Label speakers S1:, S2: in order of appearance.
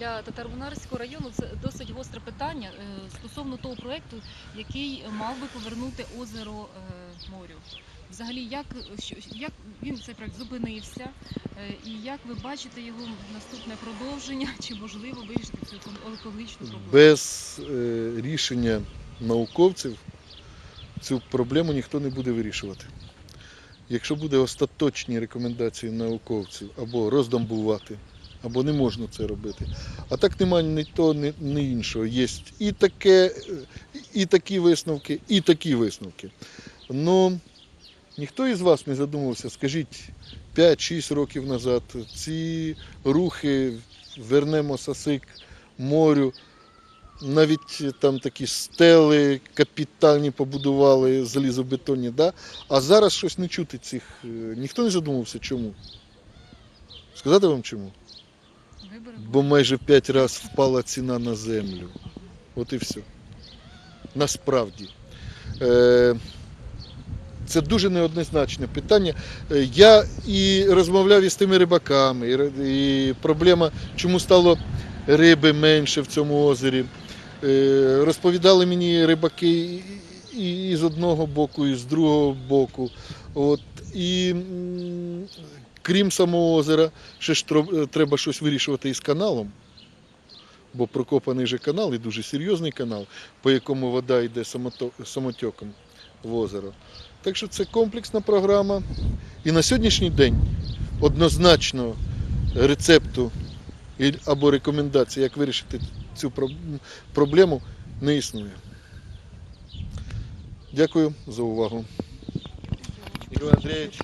S1: для Татарбунарського району це досить гостре питання е, стосовно того проекту, який мав би повернути озеро е, морю. Взагалі, як, як він цей проект зупинився, е, і як ви бачите його наступне продовження, чи можливо вирішити цю екологічну проблему?
S2: Без рішення науковців цю проблему ніхто не буде вирішувати. Якщо буде остаточні рекомендації науковців або роздамбувати, або не можна це робити. А так немає ні того, ні, іншого. Є і таке, і такі висновки, і такі висновки. Ну ніхто із вас не задумувався, скажіть, 5-6 років назад ці рухи вернемо сасик морю. Навіть там такі стели капітальні побудували, залізобетонні, да? а зараз щось не чути цих. е, Ніхто не задумався, чому. Сказати вам чому? Бо майже в 5 разів впала ціна на землю. От і все. Насправді. Е, Це дуже неоднозначне питання. Е, Я і розмовляв із тими рибаками, і проблема, чому стало риби менше в цьому озері. Е, Розповідали мені рибаки і- з одного боку, і з другого боку. От, і крім самого озера, ще ж треба щось вирішувати із каналом. Бо прокопаний же канал і дуже серйозний канал, по якому вода йде самото- самотеком в озеро. Так що це комплексна програма. І на сьогоднішній день однозначно рецепту або рекомендації, як вирішити цю проблему, не існує. Дякую за увагу. Ігор Андрійович.